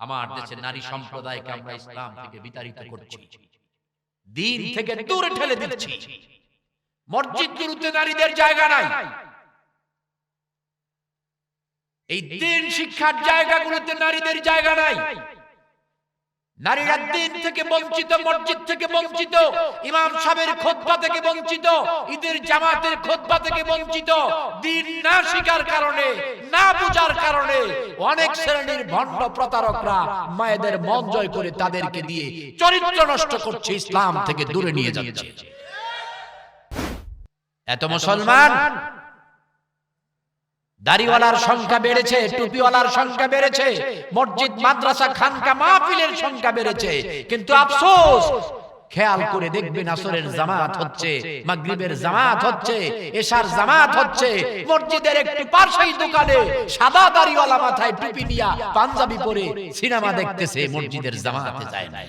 আমার দেশে নারী সম্প্রদায়কে আমরা ইসলাম থেকে বিতাড়িত করছি। দিন থেকে দূরে ঠেলে দিচ্ছি। মসজিদ গুরুতে নারীদের জায়গা নাই। এই দিন শিক্ষার জায়গাগুলোতে নারীদের জায়গা নাই। নারীরা দিন থেকে বঞ্চিত মসজিদ থেকে বঞ্চিত ইমাম সাহেবের খোদবা থেকে বঞ্চিত ঈদের জামাতের খোদবা থেকে বঞ্চিত দিন না শিকার কারণে না বুঝার কারণে অনেক শ্রেণির ভণ্ড প্রতারকরা মায়েদের মন জয় করে তাদেরকে দিয়ে চরিত্র নষ্ট করছে ইসলাম থেকে দূরে নিয়ে যাচ্ছে। এত মুসলমান দাড়িওয়ালার সংখ্যা বেড়েছে টুপিওয়ালার সংখ্যা বেড়েছে মসজিদ মাদ্রাসা খানকা মাহফিলের সংখ্যা বেড়েছে। কিন্তু আফসোস খেয়াল করে দেখবেন আসরের জামাত হচ্ছে মাগরিবের জামাত হচ্ছে এশার জামাত হচ্ছে মসজিদের একটু পাশেই দোকানে সাদা দাড়িওয়ালা মাথায় টুপি নিয়া পাঞ্জাবি পরে সিনেমা দেখতেছে মসজিদের জামাতে যায় না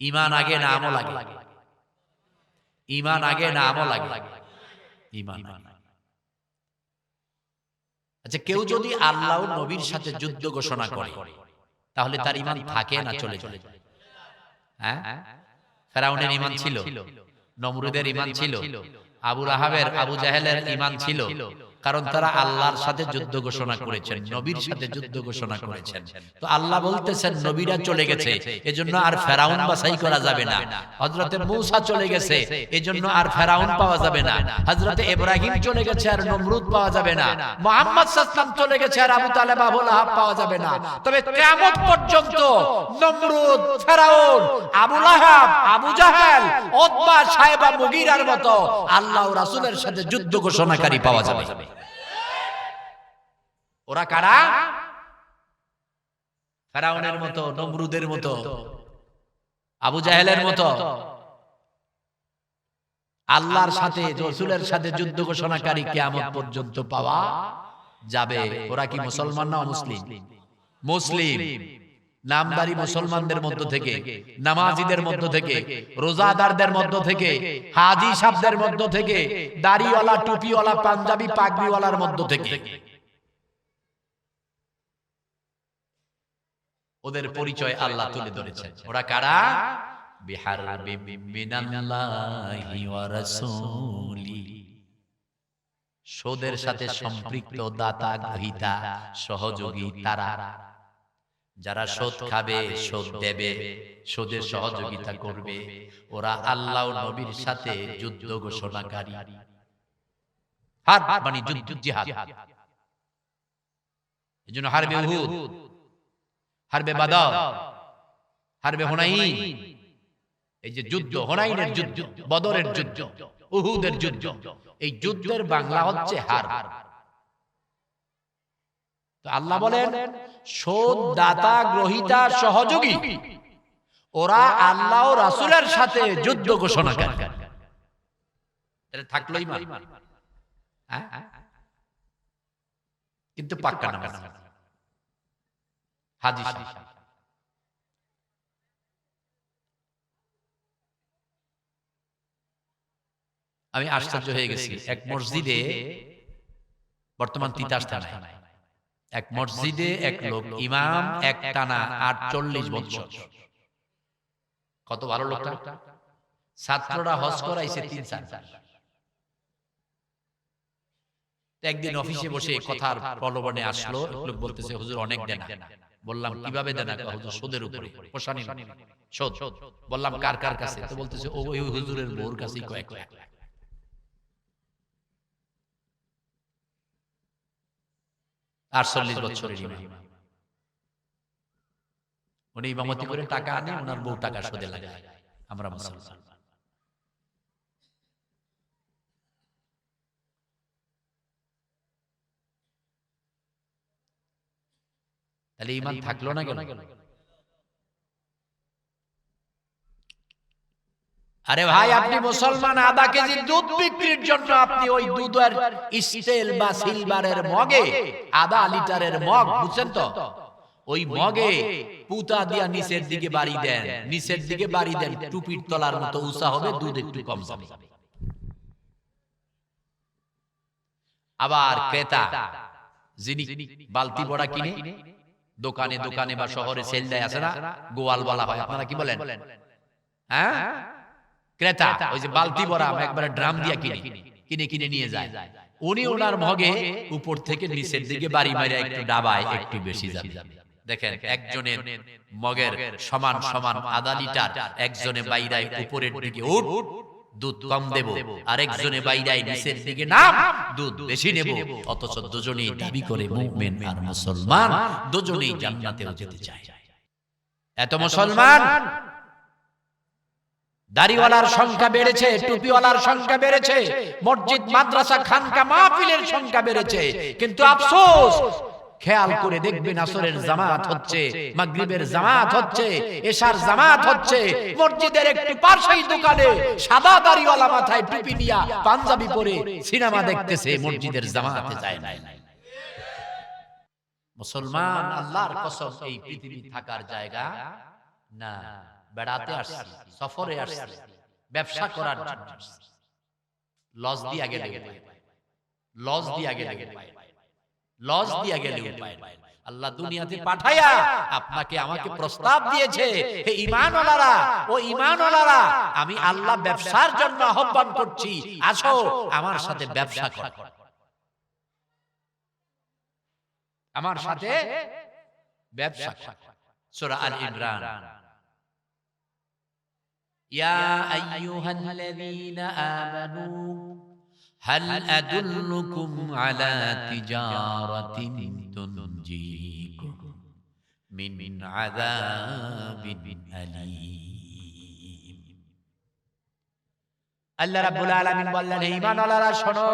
ইমান আগে না আমল আগে ইমান আগে না আমল আগে ইমান আচ্ছা কেউ যদি আল্লাহ নবীর সাথে যুদ্ধ ঘোষণা করে তাহলে তার ইমান থাকে না চলে চলে হ্যাঁ? ফেরাউনের ইমান ছিল নমরুদের ইমান ছিল আবু রাহাবের আবু জাহেলের ইমান ছিল। কারণ তারা আল্লাহর সাথে যুদ্ধ ঘোষণা করেছেন নবীর সাথে যুদ্ধ ঘোষণা করেছেন। তো আল্লাহ বলতেছেন নবীরা চলে গেছে এজন্য আর ফেরাউন বাছাই করা যাবে না। হজরতে মূসা চলে গেছে এজন্য আর ফেরাউন পাওয়া যাবে না। হজরতে ইব্রাহিম চলে গেছে আর নমরুদ পাওয়া যাবে না। মোহাম্মদ সাল্লাম চলে গেছে আর আবু তালেব আবু লাহাব পাওয়া যাবে না। তবে কিয়ামত পর্যন্ত নমরুদ ফেরাউন আবু লাহাব আবু জাহেল উতবা সাহেবা মুগীরার মতো আল্লাহ রাসূলের সাথে যুদ্ধ ঘোষণাকারী পাওয়া যাবে ওরা কারা? ফেরাউনের মতো, নমরুদের মতো, আবু জাহেলের মতো। আল্লাহর সাথে, রসুলের সাথে যুদ্ধ ঘোষণাকারী কেয়ামত পর্যন্ত পাওয়া যাবে। ওরা কি মুসলমান না মুসলিম মুসলিম। নামদারি মুসলমানদের মধ্য থেকে, নামাজিদের মধ্য থেকে, রোজাদারদের মধ্য থেকে, হাজি সাহেবদের মধ্য থেকে, দাড়িওয়ালা, টুপিওয়ালা, পাঞ্জাবি, পাগড়িওয়ালার মধ্য থেকে। ওদের পরিচয় আল্লাহ তুলে ধরেছেন। ওরা কারা? বিহার সোদের সাথে সম্পৃক্ত দাতা গ্রহিতা সহযোগী তারা। যারা সোদ খাবে সোদ দেবে সোদের সহযোগিতা করবে। ওরা আল্লাহ নবীর সাথে যুদ্ধ ঘোষণাকারী। হার মানে যুদ্ধ জিহাদ। এই জন্য হারবে উহুদ। হারবে বাদর হারবে হুনাইন। এই যে যুদ্ধ হুনাইনের যুদ্ধ বদরের যুদ্ধ উহুদের যুদ্ধ। এই যুদ্ধের বাংলা হচ্ছে হার। তো আল্লাহ বলেন শোধ দাতা গ্রহিতা সহযোগী। ওরা আল্লাহ ও রাসূলের সাথে যুদ্ধ ঘোষণা করে। এটা থাকল ইমান। হ্যাঁ? কিন্তু পাক্কা নামাজ। হাজি আমি আশ্চর্য হয়ে গেছি। এক মসজিদে বর্তমান তিতাস থানায়। এক মসজিদে এক লোক ইমাম এক টানা আটচল্লিশ বছর। কত ভালো লোকটা? ছাত্ররা হজ করাইছে তিন চার একদিন অফিসে বসে কথার প্রলোভনে আসলো। লোক বলতেছে হুজুর অনেক দেনা। বললাম কীভাবে দেনা হুজুর সুদের উপরে। পোষানি শোধ। বললাম কার কার কাছে? তো বলতেছে ওই হুজুরের বউর কাছেই কয়েক লাখ। আটচল্লিশ বছরের ইমাম। উনি ইমামতি করে টাকা আনে ওনার বউ টাকা সুদে লাগায়। আমরা মুসলমান। তাহলে ইমান থাকল না কেন? আরে ভাই আপনি মুসলমান আধা কেজি দুধ বিক্রির জন্য আপনি ওই দুধের স্টিল বা সিলভারের মগে আধা লিটারের মগ বুঝছেন তো? ওই মগে পুতা দিয়া নিচের দিকে বাড়ি দেন নিচের দিকে বাড়ি দেন টুপির তলার মতো উঁচা হবে দুধ একটু কম যাবে আবার ক্রেতা যিনি বালতি বড়া কিনে দোকানে দোকানে বা শহরে সেল দেয় আছে না? গোয়াল বলা হয় আপনারা কি বলেন? হ্যাঁ? ক্রেতা ওই যে বালতি ভরা একবারে ড্রাম দিয়া কিনে কিনে কিনে নিয়ে যায়। উনি ওনার মগে উপর থেকে নিচের দিকে বাড়ি মারিয়া একটু ডাবায় একটু বেশি যাবে। দেখেন একজনের মগের সমান সমান আধা লিটার একজনে বাইরায় উপরের দিকে উঠ। দুধ কম দেব। আরেকজনে বাইরায় নিচের দিকে নাম দুধ বেশি নেব। অথচ দুজনেই দাবি করে আর মুসলমান। দুজনেই জান্নাতেও যেতে চায়। এত মুসলমান? দাড়িওয়ালার সংখ্যা বেড়েছে টুপিওয়ালার সংখ্যা বেড়েছে মসজিদ মাদ্রাসা খানকা মাহফিলের সংখ্যা বেড়েছে। কিন্তু আফসোস খেয়াল করে দেখবেন আসরের জামাত হচ্ছে মাগরিবের জামাত হচ্ছে এশার জামাত হচ্ছে মসজিদের একটু পাশেই দোকানে সাদা দাড়িওয়ালা মাথায় টুপি দিয়া পাঞ্জাবি পরে সিনেমা দেখতেছে মসজিদের জামাতে যায় নাই। মুসলমান আল্লাহর কসম এই পৃথিবী থাকার জায়গা না। বেড়াতে আসছি সফরে আসছি ব্যবসা করার জন্য। লজ দিয়া নাই। লজ দিয়া গেলে উপায় লজ দিয়া গেলে উপায় নাই। আল্লাহ দুনিয়াতে পাঠায়া আপনাকে আমাকে প্রস্তাব দিয়েছে। হে ঈমানওয়ালারা ও ঈমানওয়ালারা আমি আল্লাহ ব্যবসার জন্য আহ্বান করছি। আসো আমার সাথে ব্যবসা করো। আমার সাথে ব্যবসা করো। সূরা আল ইমরান। ইয়া আইয়ুহাল্লাযীনা আমানু هل أدلكم على تجارة تنجيكم من عذاب أليم আল্লাহ রাব্বুল আলামিন বললেন হে ঈমানওয়ালারা শোনো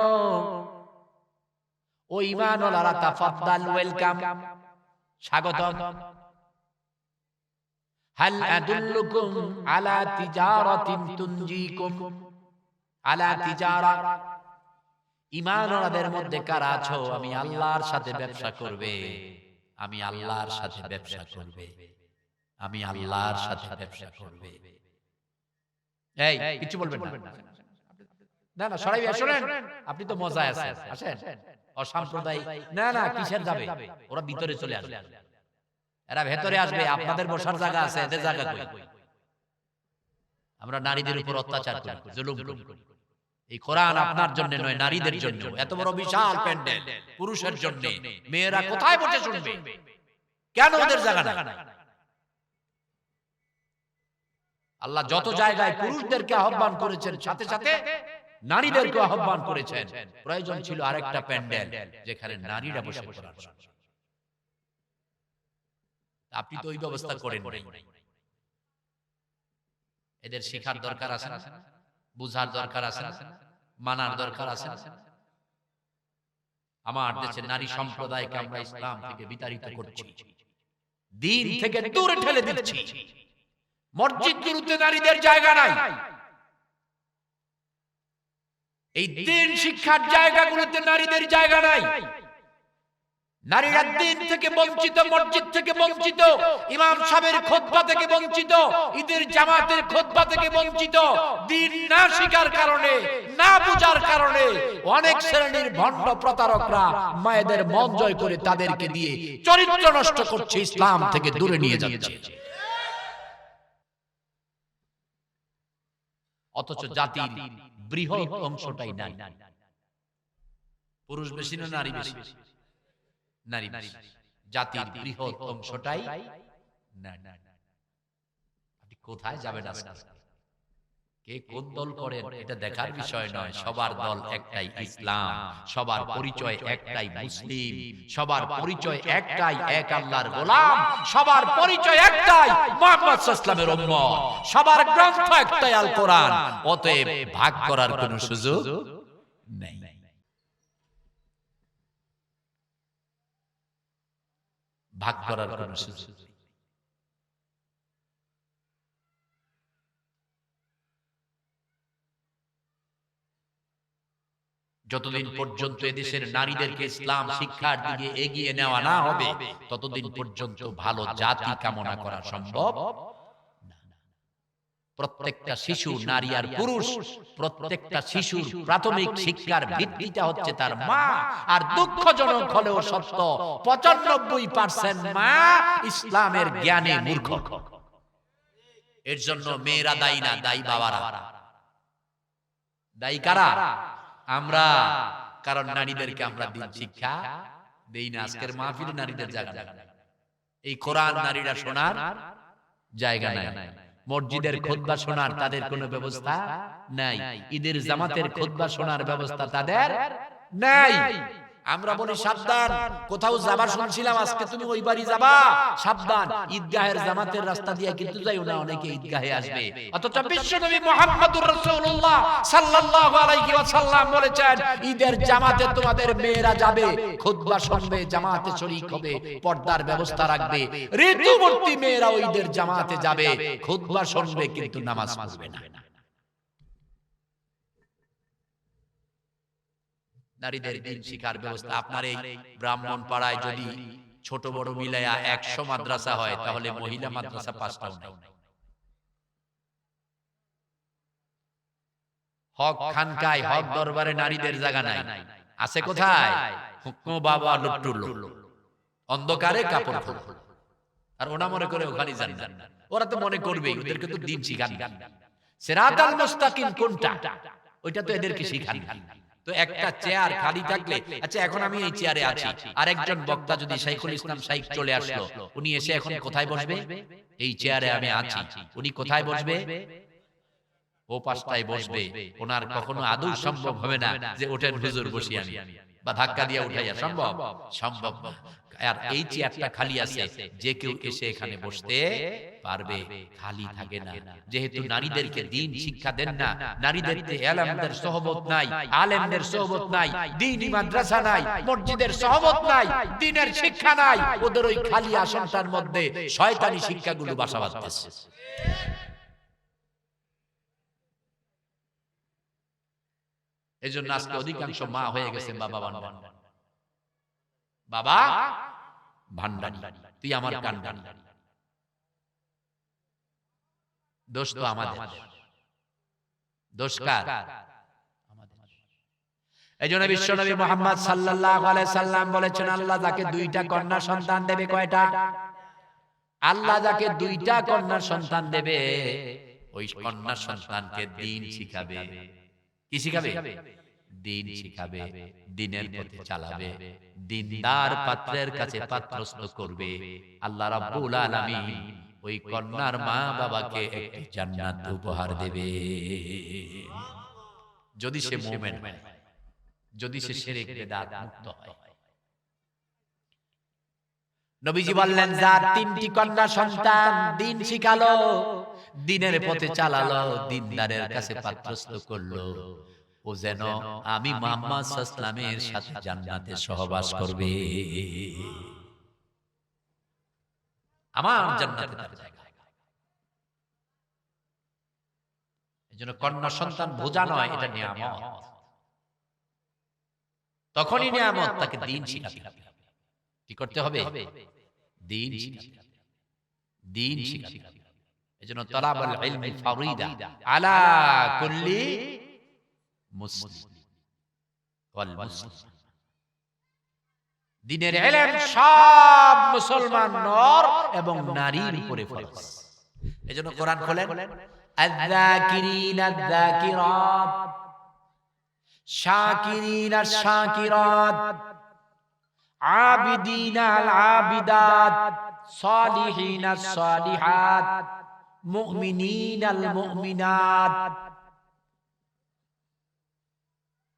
ও ঈমানওয়ালারা তাফাদ্দাল ওয়েলকাম স্বাগতম হাল আদুল্লুকুম আলা তিজারাতিন তুনজিকুম আলা তিজারা ঈমানওয়ালাদের মধ্যে কারা আছো? আমি আল্লাহর সাথে ব্যবসা করবে। আমি আল্লাহর সাথে ব্যবসা করবে। আমি আল্লাহর সাথে ব্যবসা করবে। এই কিছু বলবেন না। না। না সরাই শুনেন। আপনি তো মজায় আছেন। আসেন। অসাম্প্রদায়িক না না কিসের যাবে? ওরা ভিতরে চলে আসবে। এরা ভেতরে আসবে আপনাদের বসার জায়গা আছে এদের জায়গা কই? আমরা নারীদের উপর অত্যাচার করি। জুলুম করি। এই কোরআন আপনার জন্য নয় নারীদের জন্য। এত বড় বিশাল প্যান্ডেল পুরুষের জন্য। মেয়েরা কোথায় বসে শুনবে? কেন ওদের জায়গা নাই? আল্লাহ যত জায়গায় পুরুষদেরকে আহ্বান করেছেন সাথে সাথে নারীদেরকে আহ্বান করেছেন। প্রয়োজন ছিল আরেকটা প্যান্ডেল যেখানে নারীরা বসে পড়ার আপনি তো ওই ব্যবস্থা করেন এদের শেখার দরকার আছে না? বুঝার দরকার আছে না? মানার দরকার আছে আমার দেশে নারী সম্প্রদায়কে আমরা ইসলাম থেকে বিতাড়িত করছি। দিন থেকে দূরে ঠেলে দিচ্ছি। মসজিদগুলোতে নারীদের জায়গা নাই। এই দিন শিক্ষার জায়গাগুলোতে নারীদের জায়গা নাই। নারীরা দিন থেকে বঞ্চিত মসজিদ থেকে বঞ্চিত ইমাম সাহেবের খোদবা থেকে বঞ্চিত ঈদের জামাতের খোদবা থেকে বঞ্চিত দিন না শিকার কারণে না বুঝার কারণে অনেক শ্রেণির ভণ্ড প্রতারকরা মায়েদের মন জয় করে তাদেরকে দিয়ে চরিত্র নষ্ট করছে ইসলাম থেকে দূরে নিয়ে যাচ্ছে। অথচ জাতির বৃহৎ অংশটাই নাই পুরুষ বেশি না নারী বেশি। নারী। জাতির বৃহৎ অংশটাই আপনি কোথায় যাবেন কে কোন দল করেন? এটা দেখার বিষয় নয়। সবার দল একটাই ইসলাম। সবার পরিচয় একটাই মুসলিম। সবার পরিচয় একটাই এক আল্লাহর গোলাম। সবার পরিচয় একটাই মুহাম্মদ উম্মত। সবার গ্রন্থ একটাই আল কোরআন অতএব ভাগ করার কোনো সুযোগ নেই। ভাগ করার কোনো সুযোগ যতদিন পর্যন্ত এদেশের নারীদেরকে ইসলাম শিক্ষার দিকে এগিয়ে নেওয়া না হবে ততদিন পর্যন্ত ভালো জাতি কামনা করা সম্ভব। প্রত্যেকটা শিশু নারী আর পুরুষ প্রত্যেকটা শিশুর প্রাথমিক শিক্ষার ভিত্তিটা হচ্ছে তার মা। আর দুঃখজনক হলেও সত্য পঁচানব্বই পার্সেন্ট মা ইসলামের জ্ঞানে মূর্খ। এর জন্য মেয়েরা দায়ী না দায়ী বাবারা। দায়ী কারা? আমরা। কারণ নারীদেরকে আমরা দিন শিক্ষা দেই না আজকের মাহফিল নারীদের জায়গা। এই কোরআন নারীরা শোনার জায়গা নাই। মসজিদের খুতবা শোনার তাদের কোনো ব্যবস্থা নাই। ঈদের জামাতের খুতবা শোনার ব্যবস্থা তাদের নাই। আমরা বলি সাবধান। কোথাও যাবার শুনছিলাম আজকে তুমি ওই বাড়ি যাবা। সাবধান। ঈদগাহের জামাতের রাস্তা দিয়ে কিন্তু যাইও না অনেকে ঈদগাহে আসবে। অথচ বিশ্বনবী মুহাম্মদুর রাসূলুল্লাহ সাল্লাল্লাহু আলাইহি ওয়াসাল্লাম বলেছেন ঈদের জামাতে তোমাদের মেয়েরা যাবে খুতবা শুনবে জামাতে শরীক হবে পর্দার ব্যবস্থা রাখবে। ঋতুবর্তী মেয়েরা ঈদের জামাতে যাবে খুতবা শুনবে কিন্তু নামাজ পড়বে না। নারীদের দিন শিখার ব্যবস্থা। আপনার এই ব্রাহ্মণ পাড়ায় যদি ছোট বড় মিলাইয়া একশো মাদ্রাসা হয় তাহলে মহিলা মাদ্রাসা পাঁচটাও নাই। হক খানকায় হক দরবারে নারীদের জায়গা নাই। আছে কোথায়? হুকমো বাবা লুট্টুল অন্ধকারে কাপড় খোল। আর ওনা মনে করে ওখানে যান না। ওরা তো মনে করবে ওদেরকে তো দিন শিখান। সেরাতাল মুস্তাকিম কোনটা? ওইটা তো এদেরকে শিখান। তো একটা চেয়ার খালি থাকলে আচ্ছা এখন আমি এই চেয়ারে আছি। আর একজন বক্তা যদি শাইখুল ইসলাম শাইখ চলে আসলো উনি এসে এখন কোথায় বসবে? এই চেয়ারে আমি আছি। উনি কোথায় বসবে? ও পাশটায় বসবে। ওনার কখনো আদৌ সম্ভব হবে না যে ওঠেন হুজুর বসি আমি বা ধাক্কা দিয়ে উঠাইয়া সম্ভব? সম্ভব। আর এই চেয়ারটা খালি আছে যে কেউ এসে এখানে বসতে পারবে খালি থাকে না। যেহেতু নারীদেরকে দিন শিক্ষা দেন না নারীদের আলেমদের সহবত নাই আলেমদের সহবত নাই দিনই মাদ্রাসা নাই মসজিদের সহবত নাই দিনের শিক্ষা নাই ওদের ওই খালি আসনটার মধ্যে শয়তানি শিক্ষাগুলো বাসা বাঁধতেছে এই জন্য আজকে অধিকাংশ মা হয়ে গেছে বাবা ভান্ডারি। বাবা ভান্ডারি। তুই আমার কান্ডারি। দোষ তো আমাদের। দোষ কার? এই জন্য বিশ্বনবী মোহাম্মদ সাল্লাল্লাহু আলাইহি সাল্লাম বলেছেন আল্লাহ যাকে দুইটা কন্যা সন্তান দেবে কয়টা? আল্লাহ যাকে দুইটা কন্যা সন্তান দেবে ওই কন্যা সন্তানকে দিন শিখাবে। কি শিখাবে? দিন শিখাবে দিনের পথে চালাবে। দিনদার পাত্রের কাছে পাত্রস্থ করবে। আল্লাহ রাব্বুল আলামিন ওই কন্যার মা বাবাকে একটি জান্নাত উপহার দেবে। যদি সে মুমিন যদি সে শিরক বিদআত মুক্ত হয়। নবীজি বললেন যার তিনটি কন্যা সন্তান দিন শিখালো দিনের পথে চালালো দিনদারের কাছে পাত্রস্থ করল। ও যেন আমি মোহাম্মদ সাল্লামের সাথে জান্নাতে সহবাস করবে। আমার জান্নাতে তার জায়গা। এজন্য কন্যা সন্তান বোঝা নয় এটা নিয়ামত। তখনই নিয়ামত তাকে দিন শিখাতে হবে? কি করতে হবে? দিন শিখাতে দিন শিখাতে হবে এজন্য তলাবুল ইলমি ফারিদা আলা কুল্লি মুসলিম। ওয়াল মুসলিম। দিনের ইলম সব মুসলমান নর এবং নারীর উপরে ফরজ। এজন্য কোরআন খোলেন আয-যাকিরিন আয-যাকিরাত শাকিরিন আশ-শাকিরাত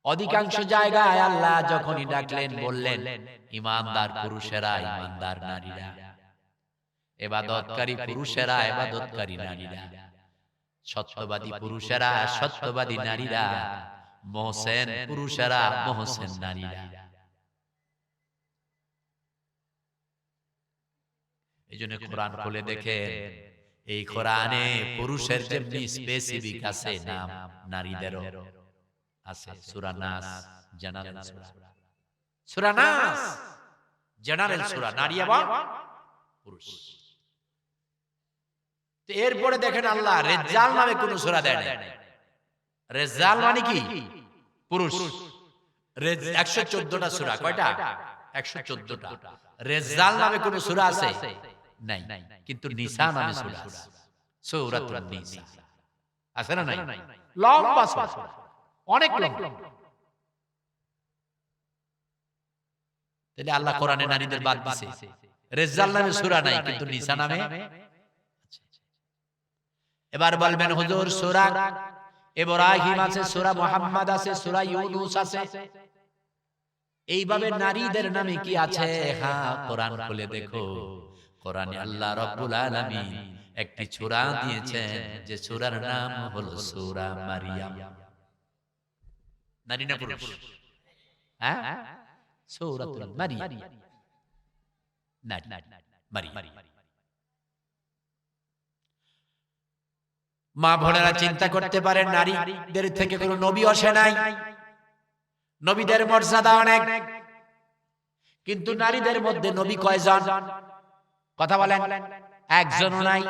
অধিকাংশ জায়গায় আল্লাহ যখনই ডাকলেন বললেন ইমানদার পুরুষেরা ইমানদার নারীরা। এবাদতকারী পুরুষেরা এবাদতকারী নারীরা। সত্যবাদী পুরুষেরা সত্যবাদী নারীরা। মোহসেন পুরুষেরা মোহসেন নারীরা। এই জন্য কোরআন খুলে দেখেন এই কোরআনে পুরুষের যেমনি স্পেসিফিক আছে নাম নারীদেরও। আছে সূরা নাস জেনারেল সূরা। সূরা। নাস জেনারেল সূরা নারী এবং পুরুষ। তো এরপরে দেখেন আল্লাহ রেজাল নামে কোন সূরা দেয় না রেজাল মানে কি? পুরুষ। একশো চোদ্দটা সূরা কয়টা? একশো চোদ্দটা। রেজাল নামে কোন সূরা আছে? নাই। কিন্তু নিসা নামে সূরা আছে। সূরাতুন নিসা। আছে না নাই? লম্বা সূরা। অনেক তাহলে আল্লাহ কোরআনে নারীদের বাদ দিছে। রেজাল নামে সূরা নাই কিন্তু নিসা নামে। এবার বলবেন হুজুর সূরা ইব্রাহিম আছে সূরা মুহাম্মদ আছে সূরা ইউনূস আছে। এইভাবে নারীদের নামে কি আছে? হ্যাঁ কোরআন খুলে দেখো। কোরআনে আল্লাহ রাব্বুল আলামিন একটি সূরা দিয়েছেন। যে সূরার নাম হলো সূরা মারিয়াম। নারী না পুরুষ হ্যাঁ? সূরাতুল মারিয়াম নারী। মারিয়াম মা বোনেরা চিন্তা করতে পারেন নারীদের থেকে কোনো নবী আসে নাই। নবীদের মর্যাদা অনেক। কিন্তু নারীদের মধ্যে নবী কয়জন? কথা বলেন। একজনও নাই।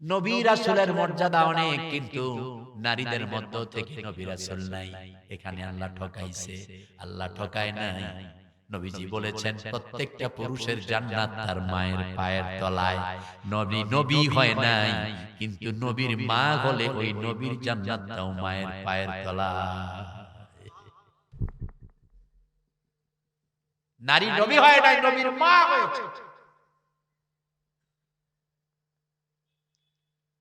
নবী রাসূলের মর্যাদা অনেক কিন্তু নারীদের মধ্য থেকে নবী রাসূল নাই। এখানে আল্লাহ ঠকাইছে আল্লাহ ঠকায় নাই। নবীজি বলেছেন প্রত্যেকটা পুরুষের জান্নাত তার মায়ের পায়ের তলায়। নবী নবী হয় নাই কিন্তু নবীর মা হলে ওই নবীর জান্নাতটাও মায়ের পায়ের তলায়। নারী নবী হয় নাই নবীর মা হয়েছে।